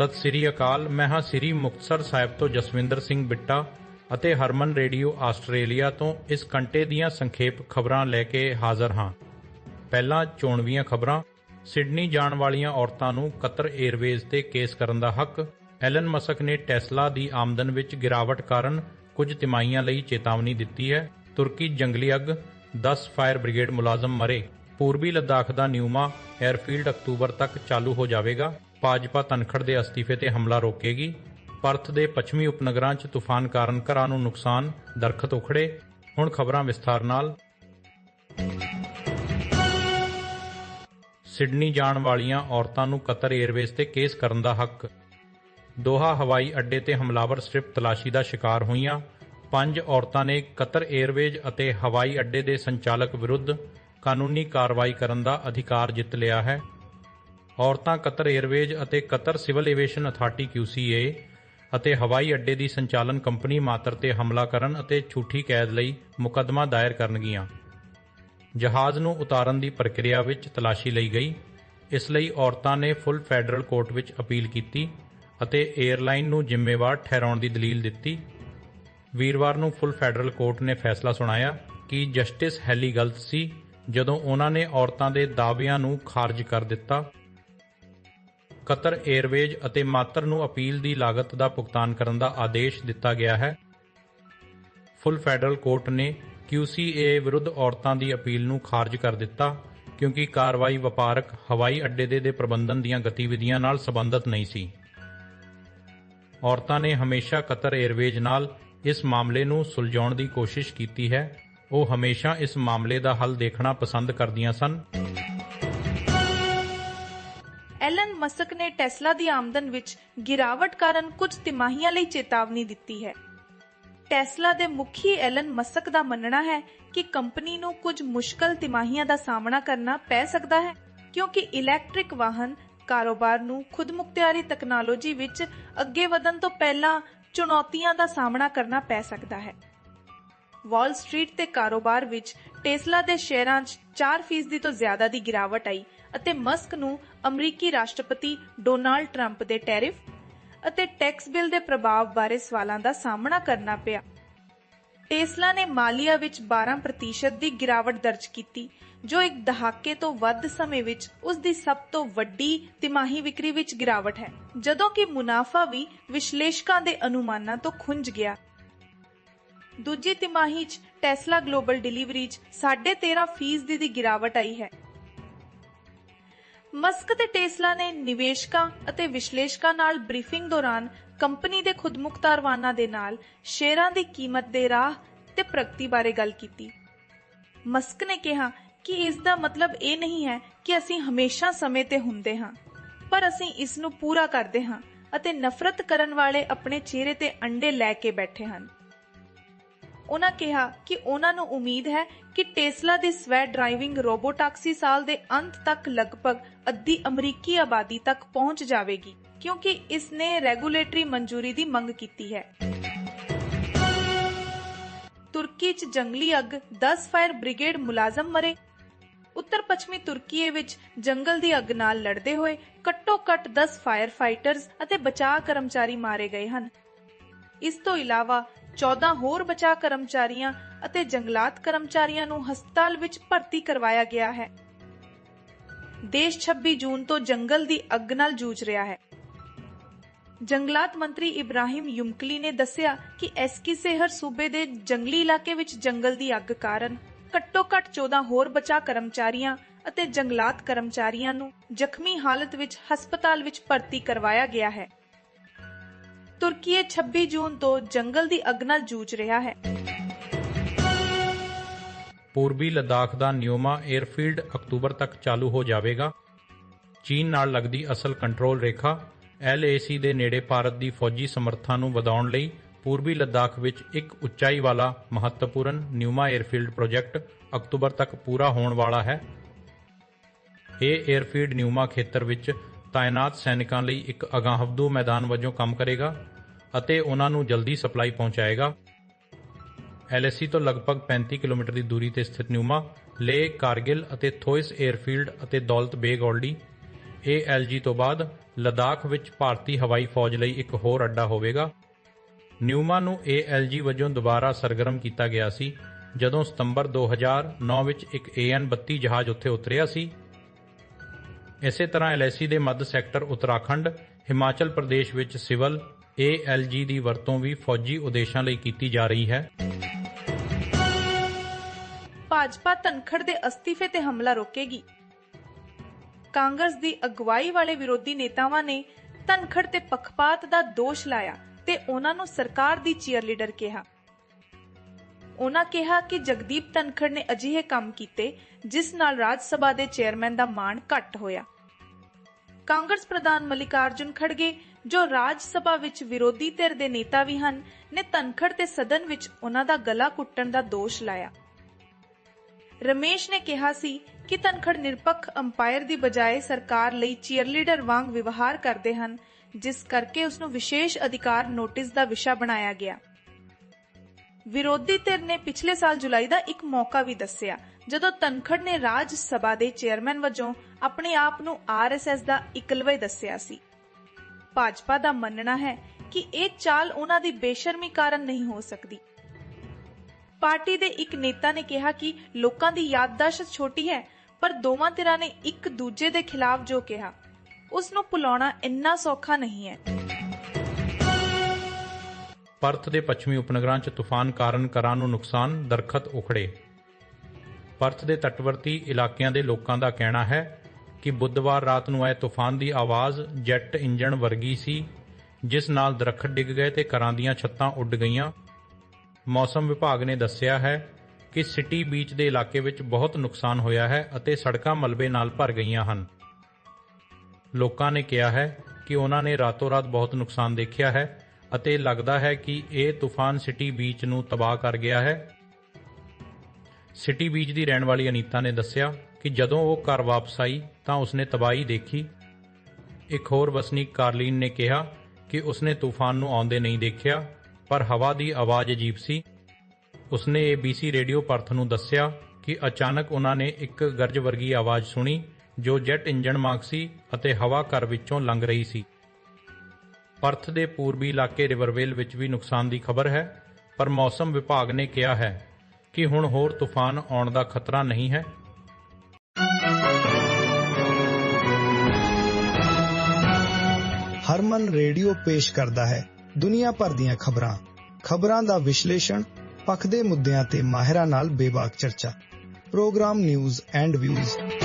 ਸਤਿ ਸ੍ਰੀ ਅਕਾਲ ਮੈਂ ਹਾਂ ਸ੍ਰੀ ਮੁਕਤਸਰ ਸਾਹਿਬ ਤੋਂ ਜਸਵਿੰਦਰ ਸਿੰਘ ਬਿੱਟਾ ਅਤੇ ਹਰਮਨ ਰੇਡੀਓ ਆਸਟ੍ਰੇਲੀਆ ਤੋਂ ਇਸ ਘੰਟੇ ਦੀਆਂ ਸੰਖੇਪ ਖਬਰਾਂ ਲੈ ਕੇ ਹਾਜ਼ਰ ਹਾਂ। ਪਹਿਲਾਂ ਚੋਣਵੀਆਂ ਖਬਰਾਂ। ਸਿਡਨੀ ਜਾਣ ਵਾਲੀਆਂ ਔਰਤਾਂ ਨੂੰ ਕਤਰ 에ਅਰਵੇਜ਼ ਤੇ ਕੇਸ ਕਰਨ ਦਾ ਹੱਕ। ਐਲਨ ਮਸਕ ਨੇ ਟੈਸਲਾ ਦੀ ਆਮਦਨ ਵਿੱਚ ਗਿਰਾਵਟ ਕਾਰਨ ਕੁਝ ਤਿਮਾਹੀਆਂ ਲਈ ਚੇਤਾਵਨੀ ਦਿੱਤੀ ਹੈ। ਤੁਰਕੀ ਜੰਗਲੀ ਅੱਗ। 10 ਫਾਇਰ ਬ੍ਰਿਗੇਡ ਮੁਲਾਜ਼ਮ ਮਰੇ। ਪੂਰਬੀ ਲਦਾਖ ਦਾ ਨਿਊਮਾ 에ਅਰਫੀਲਡ ਅਕਤੂਬਰ ਤੱਕ ਚਾਲੂ ਹੋ ਜਾਵੇਗਾ। ਭਾਜਪਾ ਤਨਖੜ ਦੇ ਅਸਤੀਫੇ ਤੇ ਹਮਲਾ ਰੋਕੇਗੀ। ਪਰਥ ਦੇ ਪੱਛਮੀ ਉਪਨਗਰਾਂ 'ਚ ਤੂਫਾਨ ਕਾਰਨ ਘਰਾਂ ਨੂੰ ਨੁਕਸਾਨ, ਦਰਖਤ ਉਖੜੇ। ਹੁਣ ਖਬਰਾਂ ਵਿਸਥਾਰ ਨਾਲ। ਸਿਡਨੀ ਜਾਣ ਵਾਲੀਆਂ ਔਰਤਾਂ ਨੂੰ ਕਤਰ 에ਅਰਵੇਜ਼ ਤੇ ਕੇਸ ਕਰਨ ਦਾ ਹੱਕ। ਦੋਹਾ ਹਵਾਈ ਅੱਡੇ ਤੇ ਹਮਲਾਵਰ ਸਟ੍ਰਿਪ ਤਲਾਸ਼ੀ ਦਾ ਸ਼ਿਕਾਰ ਹੋਈਆਂ। ਪੰਜ ਔਰਤਾਂ ਨੇ ਕਤਰ 에ਅਰਵੇਜ਼ ਅਤੇ ਹਵਾਈ ਅੱਡੇ ਦੇ ਸੰਚਾਲਕ ਵਿਰੁੱਧ ਕਾਨੂੰਨੀ ਕਾਰਵਾਈ ਕਰਨ ਦਾ ਅਧਿਕਾਰ ਜਿੱਤ ਲਿਆ ਹੈ। ਔਰਤਾਂ ਕਤਰ 에ਅਰਵੇਜ਼ ਅਤੇ Qatar civil aviation authority QCA ਅਤੇ ਹਵਾਈ ਅੱਡੇ ਦੀ ਸੰਚਾਲਨ ਕੰਪਨੀ ਮਾਤਰ ਤੇ ਹਮਲਾ ਕਰਨ ਅਤੇ ਝੂਠੀ ਕੈਦ ਲਈ ਮੁਕੱਦਮਾ ਦਾਇਰ ਕਰਨਗੀਆਂ। ਜਹਾਜ਼ ਨੂੰ ਉਤਾਰਨ ਦੀ ਪ੍ਰਕਿਰਿਆ ਵਿੱਚ ਤਲਾਸ਼ੀ ਲਈ ਗਈ। ਇਸ ਲਈ ਔਰਤਾਂ ਨੇ ਫੁੱਲ ਫੈਡਰਲ ਕੋਰਟ ਵਿੱਚ ਅਪੀਲ ਕੀਤੀ ਅਤੇ 에ਅਰਲਾਈਨ ਨੂੰ ਜ਼ਿੰਮੇਵਾਰ ਠਹਿਰਾਉਣ ਦੀ ਦਲੀਲ ਦਿੱਤੀ। ਵੀਰਵਾਰ ਨੂੰ ਫੁੱਲ ਫੈਡਰਲ ਕੋਰਟ ਨੇ ਫੈਸਲਾ ਸੁਣਾਇਆ ਕਿ ਜਸਟਿਸ ਹੈਲੀ ਗਲਤ ਸੀ ਜਦੋਂ ਉਹਨਾਂ ਨੇ ਔਰਤਾਂ ਦੇ ਦਾਅਵਿਆਂ ਨੂੰ ਖਾਰਜ ਕਰ ਦਿੱਤਾ। ਕਤਰ 에ਅਰਵੇਜ਼ ਅਤੇ ਮਾਤਰ ਨੂੰ ਅਪੀਲ ਦੀ ਲਾਗਤ ਦਾ ਭੁਗਤਾਨ ਕਰਨ ਦਾ ਆਦੇਸ਼ ਦਿੱਤਾ ਗਿਆ ਹੈ। ਫੁੱਲ ਫੈਡਰਲ ਕੋਰਟ ਨੇ QCA ਵਿਰੁੱਧ ਔਰਤਾਂ ਦੀ ਅਪੀਲ ਨੂੰ ਖਾਰਜ ਕਰ ਦਿੱਤਾ, ਕਿਉਂਕਿ ਕਾਰਵਾਈ ਵਪਾਰਕ ਹਵਾਈ ਅੱਡੇ ਦੇ ਦੇ ਪ੍ਰਬੰਧਨ ਦੀਆਂ ਗਤੀਵਿਧੀਆਂ ਨਾਲ ਸੰਬੰਧਿਤ ਨਹੀਂ ਸੀ। ਔਰਤਾਂ ਨੇ ਹਮੇਸ਼ਾ ਕਤਰ 에ਅਰਵੇਜ਼ ਨਾਲ ਇਸ ਮਾਮਲੇ ਨੂੰ ਸੁਲਝਾਉਣ ਦੀ ਕੋਸ਼ਿਸ਼ ਕੀਤੀ ਹੈ। ਉਹ ਹਮੇਸ਼ਾ ਇਸ ਮਾਮਲੇ ਦਾ ਹੱਲ ਦੇਖਣਾ ਪਸੰਦ ਕਰਦੀਆਂ ਸਨ। ਐਲਨ ਮਸਕ ਨੇ ਟੈਸਲਾ ਦੀ ਆਮਦਨ ਵਿੱਚ ਗਿਰਾਵਟ ਕਾਰਨ ਕੁਝ ਤਿਮਾਹੀਆਂ ਲਈ ਚੇਤਾਵਨੀ ਦਿੱਤੀ ਹੈ। ਟੈਸਲਾ ਦੇ ਮੁਖੀ ਐਲਨ ਮਸਕ ਦਾ ਮੰਨਣਾ ਹੈ ਕਿ ਕੰਪਨੀ ਨੂੰ ਕੁਝ ਮੁਸ਼ਕਲ ਤਿਮਾਹੀਆਂ ਦਾ ਸਾਹਮਣਾ ਕਰਨਾ ਪੈ ਸਕਦਾ ਹੈ, ਕਿਉਂਕਿ ਇਲੈਕਟ੍ਰਿਕ ਵਾਹਨ ਕਾਰੋਬਾਰ ਨੂੰ ਖੁਦਮੁਖਤਿਆਰੀ ਤਕਨਾਲੋਜੀ ਵਿੱਚ ਅੱਗੇ ਵਧਣ ਤੋਂ ਪਹਿਲਾਂ ਚੁਣੌਤੀਆਂ ਦਾ ਸਾਹਮਣਾ ਕਰਨਾ ਪੈ ਸਕਦਾ ਹੈ। ਵਾਲ ਸਟਰੀਟ ਤੇ ਕਾਰੋਬਾਰ ਵਿੱਚ ਟੈਸਲਾ ਦੇ ਸ਼ੇਅਰਾਂ 'ਚ 4% ਤੋਂ ਜ਼ਿਆਦਾ ਦੀ ਗਿਰਾਵਟ ਆਈ ਅਤੇ ਮਸਕ ਨੂੰ ਅਮਰੀਕੀ ਰਾਸ਼ਟਰਪਤੀ ਡੋਨਾਲਡ ਟਰੰਪ ਦੇ ਟੈਰਿਫ ਅਤੇ ਟੈਕਸ ਬਿੱਲ ਦੇ ਪ੍ਰਭਾਵ ਬਾਰੇ ਸਵਾਲਾਂ ਦਾ ਸਾਹਮਣਾ ਕਰਨਾ ਪਿਆ। ਟੈਸਲਾ ਨੇ ਮਾਲੀਆ ਵਿੱਚ 12% ਦੀ ਗਿਰਾਵਟ ਦਰਜ ਕੀਤੀ, ਜੋ ਇੱਕ ਦਹਾਕੇ ਤੋਂ ਵੱਧ ਸਮੇਂ ਵਿੱਚ ਉਸ ਦੀ ਸਭ ਤੋਂ ਵੱਡੀ ਤਿਮਾਹੀ ਵਿਕਰੀ ਵਿੱਚ ਗਿਰਾਵਟ ਹੈ, ਜਦੋਂ ਕਿ ਮੁਨਾਫਾ ਵੀ ਵਿਸ਼ਲੇਸ਼ਕਾਂ ਦੇ ਅਨੁਮਾਨਾਂ ਤੋਂ ਖੁੰਝ ਗਿਆ। ਦੂਜੀ ਤਿਮਾਹੀ 'ਚ ਟੈਸਲਾ ਗਲੋਬਲ ਡਿਲੀਵਰੀ 'ਚ 13.5% ਦੀ ਗਿਰਾਵਟ ਆਈ ਹੈ। ਮਸਕ ਤੇ ਟੈਸਲਾ ਨੇ ਨਿਵੇਸ਼ਕਾਂ ਅਤੇ ਵਿਸ਼ਲੇਸ਼ਕਾਂ ਨਾਲ ਬਰੀਫਿੰਗ ਦੌਰਾਨ ਕੰਪਨੀ ਦੇ ਖੁਦਮੁਖਤਾਰਵਾਨਾਂ ਦੇ ਨਾਲ ਸ਼ੇਅਰਾਂ ਦੀ ਕੀਮਤ ਦੇ ਰਾਹ ਤੇ ਪ੍ਰਗਤੀ ਬਾਰੇ ਗੱਲ ਕੀਤੀ। ਮਸਕ ਨੇ ਕਿਹਾ ਕਿ ਇਸ ਦਾ ਮਤਲਬ ਇਹ ਨਹੀਂ ਹੈ ਕਿ ਅਸੀਂ ਹਮੇਸ਼ਾ ਸਮੇਂ ਤੇ ਹੁੰਦੇ ਹਾਂ, ਪਰ ਅਸੀਂ ਇਸ ਨੂੰ ਪੂਰਾ ਕਰਦੇ ਹਾਂ ਅਤੇ ਨਫ਼ਰਤ ਕਰਨ ਵਾਲੇ ਆਪਣੇ ਚਿਹਰੇ ਤੇ ਅੰਡੇ ਲੈ ਕੇ ਬੈਠੇ ਹਨ। ਉਹਨਾਂ ਕਿਹਾ ਕਿ ਉਹਨਾਂ ਨੂੰ ਉਮੀਦ ਹੈ ਕਿ ਟੈਸਲਾ ਦੀ ਸਵੈ ਡਰਾਈਵਿੰਗ ਰੋਬੋਟੈਕਸੀ ਸਾਲ ਦੇ ਅੰਤ ਤੱਕ ਲਗਭਗ ਅੱਧੀ ਅਮਰੀਕੀ ਆਬਾਦੀ ਤੱਕ ਪਹੁੰਚ ਜਾਵੇਗੀ, ਕਿਉਂਕਿ ਇਸ ਨੇ ਰੈਗੂਲੇਟਰੀ ਮਨਜ਼ੂਰੀ ਦੀ ਮੰਗ ਕੀਤੀ ਹੈ। ਤੁਰਕੀ 'ਚ ਜੰਗਲੀ ਅੱਗ 10 ਫਾਇਰ ਬ੍ਰਿਗੇਡ ਮੁਲਾਜ਼ਮ ਮਰੇ। ਉੱਤਰ ਪੱਛਮੀ ਤੁਰਕੀ ਵਿੱਚ ਜੰਗਲ ਦੀ ਅੱਗ ਨਾਲ ਲੜਦੇ ਹੋਏ ਘੱਟੋ-ਘੱਟ 10 ਫਾਇਰ ਫਾਈਟਰਸ ਅਤੇ ਬਚਾਅ ਕਰਮਚਾਰੀ ਮਾਰੇ ਗਏ ਹਨ। ਇਸ ਤੋਂ ਇਲਾਵਾ 14 ਹੋਰ ਬਚਾਅ ਕਰਮਚਾਰੀਆਂ ਅਤੇ ਜੰਗਲਾਤ ਕਰਮਚਾਰੀਆਂ ਨੂੰ ਹਸਪਤਾਲ ਵਿੱਚ ਭਰਤੀ ਕਰਵਾਇਆ ਗਿਆ ਹੈ। ਦੇਸ਼ 26 ਜੂਨ ਤੋਂ ਜੰਗਲ ਦੀ ਅੱਗ ਨਾਲ ਜੂਝ ਰਿਹਾ ਹੈ। ਜੰਗਲਾਤ ਮੰਤਰੀ ਇਬਰਾਹਿਮ ਯੁਮਕਲੀ ਨੇ ਦੱਸਿਆ ਕਿ ਐਸਕੀ ਸੇਹਰ ਸੂਬੇ ਦੇ ਜੰਗਲੀ ਇਲਾਕੇ ਵਿੱਚ ਜੰਗਲ ਦੀ ਅੱਗ ਕਾਰਨ ਘੱਟੋ-ਘੱਟ 14 ਹੋਰ ਬਚਾਅ ਕਰਮਚਾਰੀਆਂ ਅਤੇ ਜੰਗਲਾਤ ਕਰਮਚਾਰੀਆਂ ਨੂੰ ਜ਼ਖਮੀ ਹਾਲਤ ਵਿੱਚ ਹਸਪਤਾਲ ਵਿੱਚ ਭਰਤੀ ਕਰਵਾਇਆ ਗਿਆ ਹੈ। ਤੁਰਕੀ 26 ਜੂਨ ਤੋਂ ਜੰਗਲ ਦੀ ਅੱਗ ਨਾਲ ਜੂਝ ਰਿਹਾ ਹੈ। ਪੂਰਬੀ ਲਦਾਖ ਦਾ ਨਿਯੋਮਾ 에ਅਰਫੀਲਡ ਅਕਤੂਬਰ ਤੱਕ ਚਾਲੂ ਹੋ ਜਾਵੇਗਾ। ਚੀਨ ਨਾਲ ਲੱਗਦੀ ਅਸਲ ਕੰਟਰੋਲ ਰੇਖਾ LAC ਦੇ ਨੇੜੇ ਭਾਰਤ ਦੀ ਫੌਜੀ ਸਮਰੱਥਾ ਨੂੰ ਵਧਾਉਣ ਲਈ ਪੂਰਬੀ ਲਦਾਖ ਵਿੱਚ ਇੱਕ ਉਚਾਈ ਵਾਲਾ ਮਹੱਤਵਪੂਰਨ ਨਿਯੋਮਾ 에ਅਰਫੀਲਡ ਪ੍ਰੋਜੈਕਟ ਅਕਤੂਬਰ ਤੱਕ ਪੂਰਾ ਹੋਣ ਵਾਲਾ ਹੈ। ਇਹ 에ਅਰਫੀਲਡ ਨਿਯੋਮਾ ਖੇਤਰ ਵਿੱਚ ਤਾਇਨਾਤ ਸੈਨਿਕਾਂ ਲਈ ਇੱਕ ਅਗਾਹਵਧੂ ਮੈਦਾਨ ਵਜੋਂ ਕੰਮ ਕਰੇਗਾ ਅਤੇ ਉਹਨਾਂ ਨੂੰ ਜਲਦੀ ਸਪਲਾਈ ਪਹੁੰਚਾਏਗਾ। LAC ਤੋਂ ਲਗਭਗ 35 ਕਿਲੋਮੀਟਰ ਦੀ ਦੂਰੀ ਤੇ ਸਥਿਤ ਨਿਊਮਾ, ਲੇ, ਕਾਰਗਿਲ ਅਤੇ ਥੋਇਸ 에ਅਰਫੀਲਡ ਅਤੇ ਦੌਲਤ ਬੇਗ ਔਲਡੀ ALG ਤੋਂ ਬਾਅਦ ਲਦਾਖ ਵਿੱਚ ਭਾਰਤੀ ਹਵਾਈ ਫੌਜ ਲਈ ਇੱਕ ਹੋਰ ਅੱਡਾ ਹੋਵੇਗਾ। ਨਿਊਮਾ ਨੂੰ ALG ਵਜੋਂ ਦੁਬਾਰਾ ਸਰਗਰਮ ਕੀਤਾ ਗਿਆ ਸੀ, ਜਦੋਂ ਸਤੰਬਰ 2009 ਵਿੱਚ ਇੱਕ AN-32 ਜਹਾਜ਼ ਉੱਥੇ ਉਤਰਿਆ ਸੀ। ਇਸੇ ਤਰ੍ਹਾਂ LAC ਦੇ ਮੱਧ ਸੈਕਟਰ ਉੱਤਰਾਖੰਡ, ਹਿਮਾਚਲ ਪ੍ਰਦੇਸ਼ ਵਿੱਚ ਸਿਵਲ ALG ਦੀ ਵਰਤੋਂ ਵੀ ਫੌਜੀ ਉਦੇਸ਼ਾਂ ਲਈ ਕੀਤੀ ਜਾ ਰਹੀ ਹੈ। ਭਾਜਪਾ ਧਨਖੜ ਦੇ ਅਸਤੀਫੇ ਤੇ ਹਮਲਾ ਰੋਕੇਗੀ। ਕਾਂਗਰਸ ਦੀ ਅਗਵਾਈ ਵਾਲੇ ਵਿਰੋਧੀ ਨੇਤਾਵਾਂ ਨੇ ਧਨਖੜ ਤੇ ਪੱਖਪਾਤ ਦਾ ਦੋਸ਼ ਲਾਇਆ ਤੇ ਉਹਨਾਂ ਨੂੰ ਸਰਕਾਰ ਦੀ ਚੀਅਰਲੀਡਰ ਕਿਹਾ। ਉਹਨਾਂ ਕਿਹਾ ਕਿ ਜਗਦੀਪ ਧਨਖੜ ਨੇ ਅਜਿਹੇ ਕੰਮ ਕੀਤੇ, ਜਿਸ ਨਾਲ ਰਾਜ ਸਭਾ ਦੇ ਚੇਅਰਮੈਨ ਦਾ ਮਾਣ ਘੱਟ ਹੋਇਆ। ਕਾਂਗਰਸ ਪ੍ਰਧਾਨ ਮਲਿਕਾਰਜੁਨ ਖੜਗੇ, ਜੋ ਰਾਜ ਸਭਾ ਵਿੱਚ ਵਿਰੋਧੀ ਧਿਰ ਦੇ ਨੇਤਾ ਵੀ ਹਨ, ਨੇ ਧਨਖੜ ਤੇ ਸਦਨ ਵਿੱਚ ਉਹਨਾਂ ਦਾ ਗਲਾ ਕੁੱਟਣ ਦਾ ਦੋਸ਼ ਲਾਇਆ। ਰਮੇਸ਼ ਨੇ ਕਿਹਾ ਸੀ ਕਿ ਧਨਖੜ ਨਿਰਪੱਖ ਅੰਪਾਇਰ ਦੀ ਬਜਾਏ ਸਰਕਾਰ ਲਈ ਚੀਅਰਲੀਡਰ ਵਾਂਗ ਵਿਵਹਾਰ ਕਰਦੇ ਹਨ, ਜਿਸ ਕਰਕੇ ਉਸ ਨੂੰ ਵਿਸ਼ੇਸ਼ ਅਧਿਕਾਰ ਨੋਟਿਸ ਦਾ ਵਿਸ਼ਾ ਬਣਾਇਆ ਗਿਆ। ਵਿਰੋਧੀ ਧਿਰ ਨੇ ਪਿਛਲੇ ਸਾਲ ਜੁਲਾਈ ਦਾ ਇੱਕ ਮੌਕਾ ਵੀ ਦੱਸਿਆ, ਜਦੋਂ ਤਨਖੜ ਨੇ ਰਾਜ ਸਭਾ ਦੇ ਚੇਅਰਮੈਨ ਵਜੋਂ ਆਪਣੇ ਆਪ ਨੂੰ ਆਰਐਸਐਸ ਦਾ ਇਕਲਵੇ ਦੱਸਿਆ ਸੀ। ਭਾਜਪਾ ਦਾ ਮੰਨਣਾ ਹੈ ਕਿ ਇਹ ਚਾਲ ਉਹਨਾਂ ਦੀ ਬੇਸ਼ਰਮੀ ਕਾਰਨ ਨਹੀਂ ਹੋ ਸਕਦੀ। ਪਾਰਟੀ ਦੇ ਇੱਕ ਨੇਤਾ ਨੇ ਕਿਹਾ ਕਿ ਲੋਕਾਂ ਦੀ ਯਾਦਦਾਸ਼ਤ ਛੋਟੀ ਹੈ, ਪਰ ਦੋਵਾਂ ਧਿਰਾਂ ਨੇ ਇੱਕ ਦੂਜੇ ਦੇ ਖਿਲਾਫ ਜੋ ਕਿਹਾ ਉਸ ਨੂੰ ਭੁਲਾਉਣਾ ਇੰਨਾ ਸੌਖਾ ਨਹੀਂ ਹੈ। ਪਰਥ ਦੇ ਪੱਛਮੀ ਉਪਨਗਰਾਂ 'ਚ ਤੂਫਾਨ ਕਾਰਨ ਘਰਾਂ ਨੂੰ ਨੁਕਸਾਨ, ਦਰਖਤ ਉਖੜੇ। ਪਰਥ ਦੇ ਤੱਟਵਰਤੀ ਇਲਾਕਿਆਂ ਦੇ ਲੋਕਾਂ ਦਾ ਕਹਿਣਾ ਹੈ ਕਿ ਬੁੱਧਵਾਰ ਰਾਤ ਨੂੰ ਆਏ ਤੂਫਾਨ ਦੀ ਆਵਾਜ਼ ਜੈਟ ਇੰਜਣ ਵਰਗੀ ਸੀ, ਜਿਸ ਨਾਲ ਦਰਖਤ ਡਿੱਗ ਗਏ ਤੇ ਘਰਾਂ ਦੀਆਂ ਛੱਤਾਂ ਉੱਡ ਗਈਆਂ। ਮੌਸਮ ਵਿਭਾਗ ਨੇ ਦੱਸਿਆ ਹੈ ਕਿ ਸਿਟੀ ਬੀਚ ਦੇ ਇਲਾਕੇ ਵਿੱਚ ਬਹੁਤ ਨੁਕਸਾਨ ਹੋਇਆ ਹੈ ਅਤੇ ਸੜਕਾਂ ਮਲਬੇ ਨਾਲ ਭਰ ਗਈਆਂ ਹਨ। ਲੋਕਾਂ ਨੇ ਕਿਹਾ ਹੈ ਕਿ ਉਹਨਾਂ ਨੇ ਰਾਤੋਂ-ਰਾਤ ਬਹੁਤ ਨੁਕਸਾਨ ਦੇਖਿਆ ਹੈ ਅਤੇ ਲੱਗਦਾ ਹੈ ਕਿ ਇਹ ਤੂਫਾਨ ਸਿਟੀ ਬੀਚ ਨੂੰ ਤਬਾਹ ਕਰ ਗਿਆ ਹੈ। ਸਿਟੀ ਬੀਚ ਦੀ ਰਹਿਣ ਵਾਲੀ ਅਨੀਤਾ ਨੇ ਦੱਸਿਆ ਕਿ ਜਦੋਂ ਉਹ ਘਰ ਵਾਪਸ ਆਈ ਤਾਂ ਉਸਨੇ ਤਬਾਹੀ ਦੇਖੀ। ਇੱਕ ਹੋਰ ਵਸਨੀਕ ਕਾਰਲੀਨ ਨੇ ਕਿਹਾ ਕਿ ਉਸਨੇ ਤੂਫਾਨ ਨੂੰ ਆਉਂਦੇ ਨਹੀਂ ਦੇਖਿਆ, ਪਰ ਹਵਾ ਦੀ ਆਵਾਜ਼ ਅਜੀਬ ਸੀ। ਉਸਨੇ ABC ਰੇਡੀਓ ਪਰਥ ਨੂੰ ਦੱਸਿਆ ਕਿ ਅਚਾਨਕ ਉਹਨਾਂ ਨੇ ਇੱਕ ਗਰਜ ਵਰਗੀ ਆਵਾਜ਼ ਸੁਣੀ ਜੋ ਜੈਟ ਇੰਜਣ ਵਾਂਗ ਸੀ ਅਤੇ ਹਵਾ ਘਰ ਵਿੱਚੋਂ ਲੰਘ ਰਹੀ ਸੀ। ਪਰਥ ਦੇ ਪੂਰਬੀ ਇਲਾਕੇ ਰਿਵਰਵੇਲ ਵਿੱਚ ਵੀ ਨੁਕਸਾਨ ਦੀ ਖਬਰ ਹੈ, ਪਰ ਮੌਸਮ ਵਿਭਾਗ ਨੇ ਕਿਹਾ ਹੈ ਕਿ ਹੁਣ ਹੋਰ ਤੂਫਾਨ ਆਉਣ ਦਾ ਖਤਰਾ ਨਹੀਂ ਹੈ। ਹਰਮਨ ਰੇਡੀਓ ਪੇਸ਼ ਕਰਦਾ ਹੈ ਦੁਨੀਆ ਭਰ ਦੀਆਂ ਖਬਰਾਂ। ਖਬਰਾਂ ਦਾ ਵਿਸ਼ਲੇਸ਼ਣ, ਪੱਖ ਦੇ ਮੁੱਦਿਆਂ ਤੇ ਮਾਹਿਰਾਂ ਨਾਲ ਬੇਬਾਕ ਚਰਚਾ। Programme news and views.